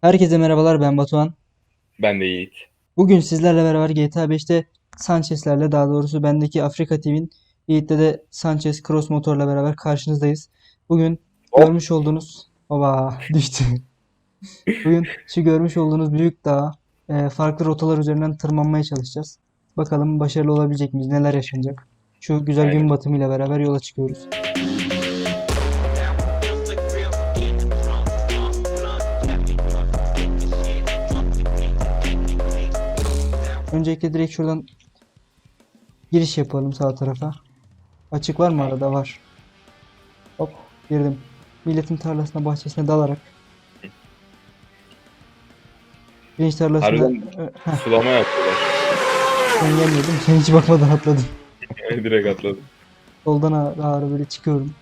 Herkese merhabalar ben Batuhan. Ben de Yiğit. Bugün sizlerle beraber GTA 5'te Sanchez'lerle daha doğrusu bendeki Afrika TV'nin Yiğit'te de Sanchez Cross motorla beraber karşınızdayız. Bugün Hop. görmüş olduğunuz Oba düştü. Bugün şu görmüş olduğunuz büyük dağa e, farklı rotalar üzerinden tırmanmaya çalışacağız. Bakalım başarılı olabilecek miyiz? Neler yaşanacak? Şu güzel gün Aynen. batımıyla beraber yola çıkıyoruz. Öncelikle direkt şuradan giriş yapalım sağ tarafa. Açık var mı arada? Var. Hop girdim. Milletin tarlasına bahçesine dalarak. Pirinç tarlasında Harbiden- Sulama yaptılar. ben gelmedim. Sen hiç bakmadan atladım. Direkt atladım. Soldan ağır ağır böyle çıkıyorum.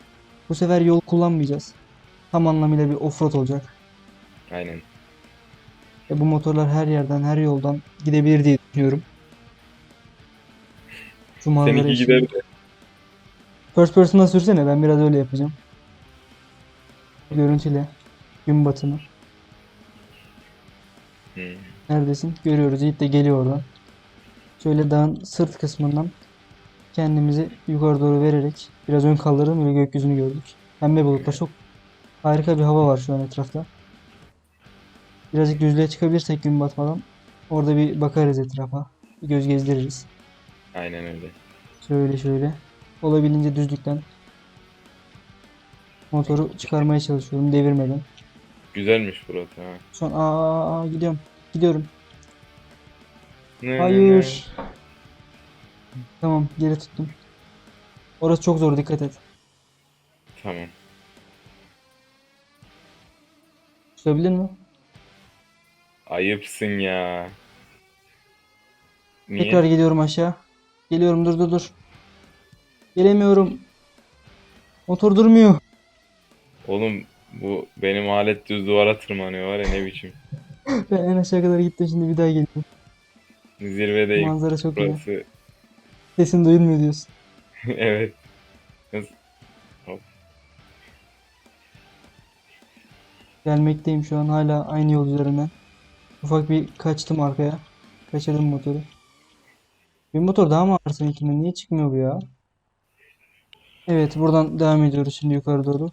Bu sefer yol kullanmayacağız. Tam anlamıyla bir offroad olacak. Aynen. E bu motorlar her yerden, her yoldan gidebilir diye düşünüyorum. Şu manzara Seninki gider de. First person'a sürsene ben biraz öyle yapacağım. Görüntüyle. Gün batımı. Hmm. Neredesin? Görüyoruz. Yiğit de geliyor oradan. Şöyle dağın sırt kısmından kendimizi yukarı doğru vererek biraz ön kaldırdım ve gökyüzünü gördük. Pembe bulutlar çok harika bir hava var şu an etrafta. Birazcık düzlüğe çıkabilirsek gün batmadan orada bir bakarız etrafa. Bir göz gezdiririz. Aynen öyle. Şöyle şöyle. Olabildiğince düzlükten motoru çıkarmaya çalışıyorum devirmeden. Güzelmiş burası ha. Son aa, aa, gidiyorum. Gidiyorum. Ne, ne, Hayır. Tamam geri tuttum. Orası çok zor dikkat et. ne. Tamam. Tutabilir mi? Ayıpsın ya. Niye? Tekrar geliyorum aşağı. Geliyorum dur dur dur. Gelemiyorum. Motor durmuyor. Oğlum bu benim alet düz duvara tırmanıyor var ya ne biçim. Ben en aşağı kadar gittim şimdi bir daha geliyorum. Zirvedeyim. Manzara çok iyi. Burası. Sesin duyulmuyor diyorsun. evet. Nasıl? Gelmekteyim şu an hala aynı yol üzerinden. Ufak bir kaçtım arkaya. Kaçırdım motoru. Bir motor daha mı ağır seninkinden? Niye çıkmıyor bu ya? Evet buradan devam ediyoruz şimdi yukarı doğru.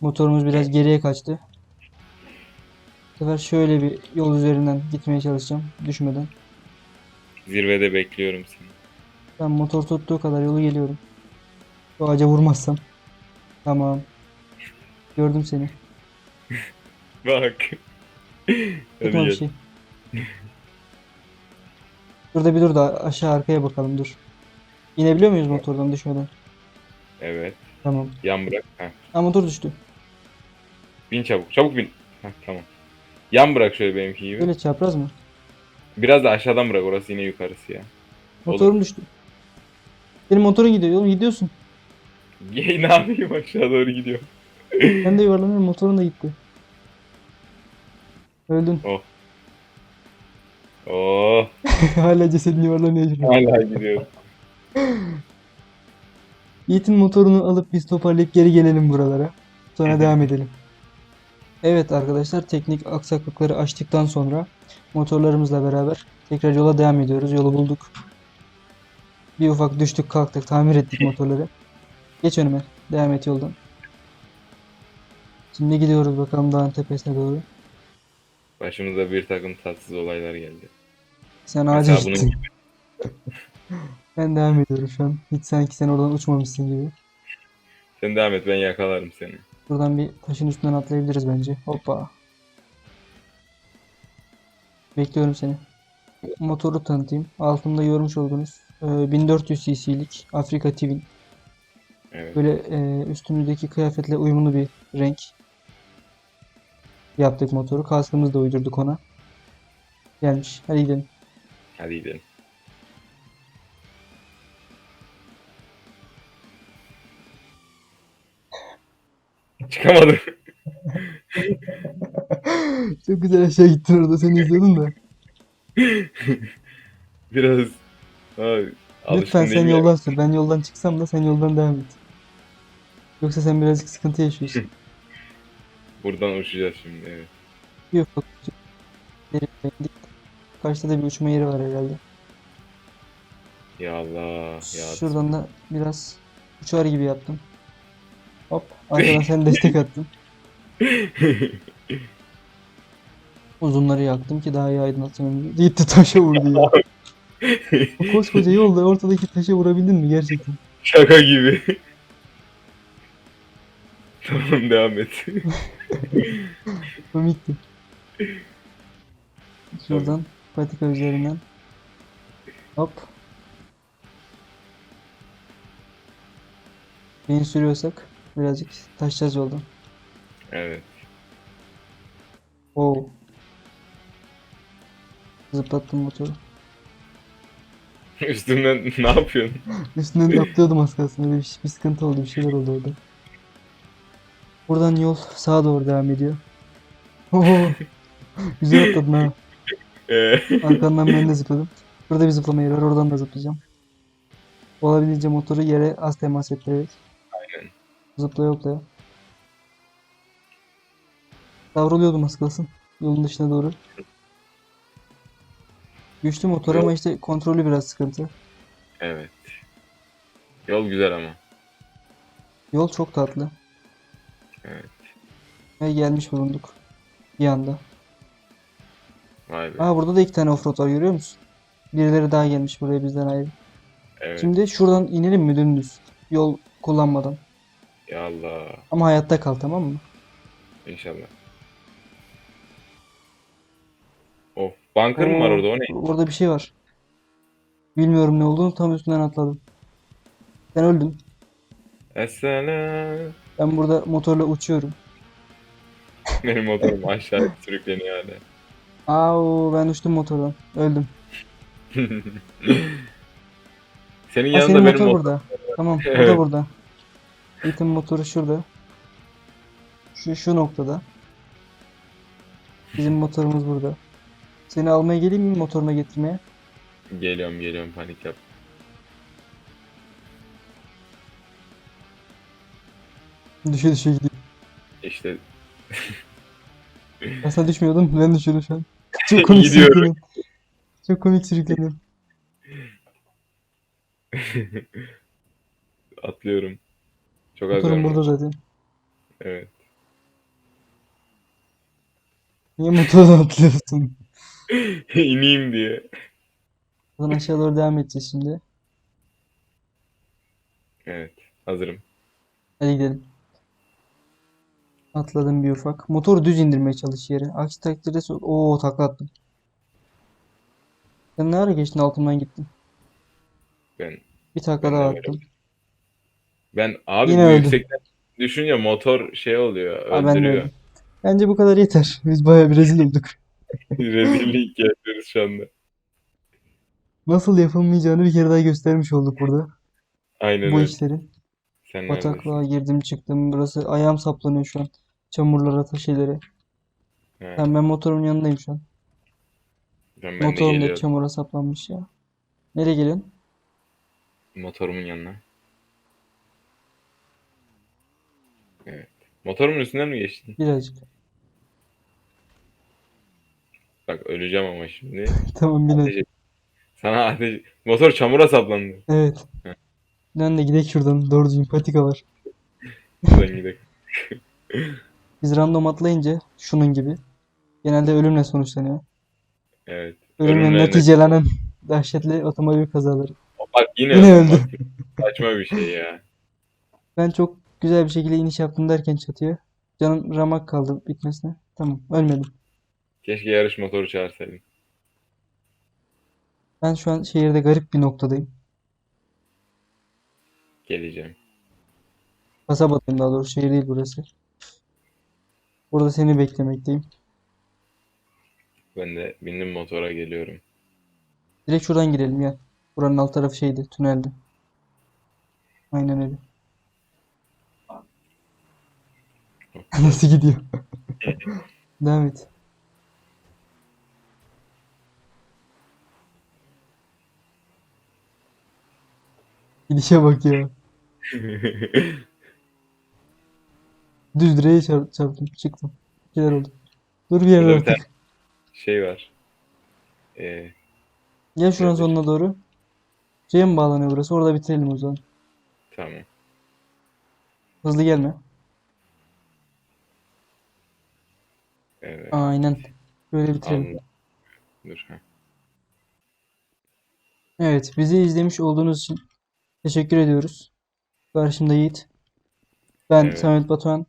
Motorumuz biraz geriye kaçtı. Bu sefer şöyle bir yol üzerinden gitmeye çalışacağım düşmeden. Zirvede bekliyorum seni. Ben motor tuttuğu kadar yolu geliyorum. Şu ağaca vurmazsam. Tamam. Gördüm seni. Bak. Tutma bir şey. Burada bir dur da aşağı arkaya bakalım dur. İnebiliyor muyuz motordan düşmeden? Evet. Tamam. Yan bırak. Heh. Ha motor düştü. Bin çabuk. Çabuk bin. Heh, tamam. Yan bırak şöyle benimki gibi. Böyle çapraz mı? Biraz da aşağıdan bırak orası yine yukarısı ya. Motorum düştü. Benim motorun gidiyor. Oğlum gidiyorsun. Ne yapayım aşağı doğru gidiyor. Ben de yuvarlanıyorum. Motorun da gitti. Öldün. Oh Hala cesedin yuvarlanıyor. şimdi. hala gidiyor. Yiğit'in motorunu alıp biz toparlayıp geri gelelim buralara. Sonra devam edelim. Evet arkadaşlar teknik aksaklıkları aştıktan sonra motorlarımızla beraber tekrar yola devam ediyoruz. Yolu bulduk. Bir ufak düştük kalktık tamir ettik motorları. Geç önüme. Devam et yoldan. Şimdi gidiyoruz bakalım dağın tepesine doğru. Başımıza bir takım tatsız olaylar geldi. Sen ağaca Mesela bunun gittin. Ben devam ediyorum şu an. Hiç sanki sen oradan uçmamışsın gibi. Sen devam et ben yakalarım seni. Buradan bir taşın üstünden atlayabiliriz bence. Hoppa. Bekliyorum seni. Motoru tanıtayım. Altında görmüş olduğunuz e, 1400 cc'lik Afrika Twin. Evet. Böyle e, üstümüzdeki kıyafetle uyumlu bir renk yaptık motoru. Kaskımızı da uydurduk ona. Gelmiş. Hadi gidelim. Hadi gidelim. Çıkamadım. Çok güzel aşağı gittin orada. Seni izledim de. Biraz Abi, Lütfen sen yoldan sür. Ben yoldan çıksam da sen yoldan devam et. Yoksa sen birazcık sıkıntı yaşıyorsun. Buradan uçacağız şimdi evet. Yere indik. Karşıda da bir uçma yeri var herhalde. Ya Allah. Ya Şuradan da biraz uçar gibi yaptım. Hop. Arkadan sen destek attın. Uzunları yaktım ki daha iyi aydınlatmam. Gitti taşa vurdu ya. O koskoca yolda ortadaki taşa vurabildin mi gerçekten? Şaka gibi. Tamam devam et. Komikti. Şuradan patika üzerinden. Hop. Beni sürüyorsak birazcık taşacağız yoldan. evet. Oo. Zıplattım motoru. Üstümden ne yapıyorsun? Üstünden atlıyordum az kalsın. Öyle bir, bir sıkıntı oldu. Bir şeyler oldu orada. Buradan yol sağa doğru devam ediyor. Güzel atladın ha. Ee, Arkandan ben de zıpladım. Burada bir zıplama yeri var. Oradan da zıplayacağım. Olabildiğince motoru yere az temas ettirerek. Aynen. Zıplaya hoplaya. Savruluyordum az kalsın. Yolun dışına doğru. Güçlü motor ama işte kontrolü biraz sıkıntı. evet. Yol güzel ama. Yol çok tatlı. Evet. Ve gelmiş bulunduk. Bir anda. Vay be. Aa burada da iki tane offroad var görüyor musun? Birileri daha gelmiş buraya bizden ayrı. Evet. Şimdi şuradan inelim mi dümdüz? Yol kullanmadan. Ya Allah. Ama hayatta kal tamam mı? İnşallah. Of. Bunker mı var orada? O ne? Orada bir şey var. Bilmiyorum ne olduğunu tam üstünden atladım. Sen öldün. Esselam. Ben burada motorla uçuyorum. Benim motorum aşağı sürükleniyor hala. Au ben uçtum motordan. Öldüm. Senin Ha, yanında senin benim motor motor. burada. Tamam o da burada. Ethan motoru şurada. Şu şu noktada. Bizim motorumuz burada. Seni almaya geleyim mi motoruna getirmeye? Geliyorum geliyorum panik yap. Düşe düşe gidiyor. İşte Ben sana düşmüyordum. Ben düşüyordum şu an. Çok komik Gidiyorum. sürükledim. Çok komik sürükledim. atlıyorum. Çok az Motorum burada zaten. Evet. Niye motordan atlıyorsun? İneyim diye. Buradan aşağı doğru devam edeceğiz şimdi. Evet. Hazırım. Hadi gidelim. Atladım bir ufak. Motoru düz indirmeye çalış yere. Aksi takdirde so- Oo takla attım. Sen ne ara geçtin altımdan gittin. Ben Bir takla Ben daha attım. ben abi Yine bu öldüm. yüksekten düşünce motor şey oluyor. Aa, ben Öldürüyor. öldüm. Bence bu kadar yeter. Biz bayağı bir rezil olduk. Rezillik yapıyoruz şu anda. Nasıl yapılmayacağını bir kere daha göstermiş olduk burada. Aynen Bu öyle. işlerin. Sen neredesin? Bataklığa girdim çıktım. Burası ayağım saplanıyor şu an. Çamurlara, taş şeylere. Ha, Ben, ben motorumun yanındayım şu an. ben, ben de Motorum da geliyorum. çamura saplanmış ya. Nereye geliyorsun? Motorumun yanına. Evet. Motorumun üstünden mi geçtin? Birazcık. Bak öleceğim ama şimdi. Tamam hadi. Ateş- Sana ateş... Motor çamura saplandı. Evet. Heh. De gidelim şuradan. Doğru düzgün patika var. Buradan gidelim. Biz random atlayınca şunun gibi. Genelde ölümle sonuçlanıyor. Evet. Ölümle Ölümle neticelenen dehşetli otomobil kazaları. Bak yine, Yine öldü. bak. Saçma bir şey ya. Ben çok güzel bir şekilde iniş yaptım derken çatıya. Canım ramak kaldı bitmesine. Tamam ölmedim. Keşke yarış motoru çağırsaydın. Ben şu an şehirde garip bir noktadayım. Geleceğim. Kasabadayım daha doğrusu. Şehir değil burası. Burada seni beklemekteyim. Ben de bindim motora geliyorum. Direkt şuradan girelim ya. Buranın alt tarafı şeydi, tüneldi. Aynen öyle. Nasıl gidiyor? Devam et. Gidişe bak ya. Düz direğe çarp- çarptım, çıktım. Bir şeyler oldu. Dur bir yere Burada bir tane artık. şey var. Ee, Gel şuranın Nedir? sonuna doğru. Şeye mi bağlanıyor burası? Orada bitirelim o zaman. tamam. Hızlı gelme. Evet. Aynen. Böyle bitirelim. Anladım. Dur. heh. Evet, bizi izlemiş olduğunuz için teşekkür ediyoruz. Karşımda Yiğit. Ben Evet. Samet Batuhan.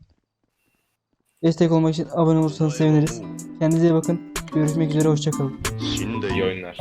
Destek olmak için abone olursanız seviniriz. Kendinize iyi bakın. Görüşmek üzere hoşçakalın. Şimdi iyi oyunlar.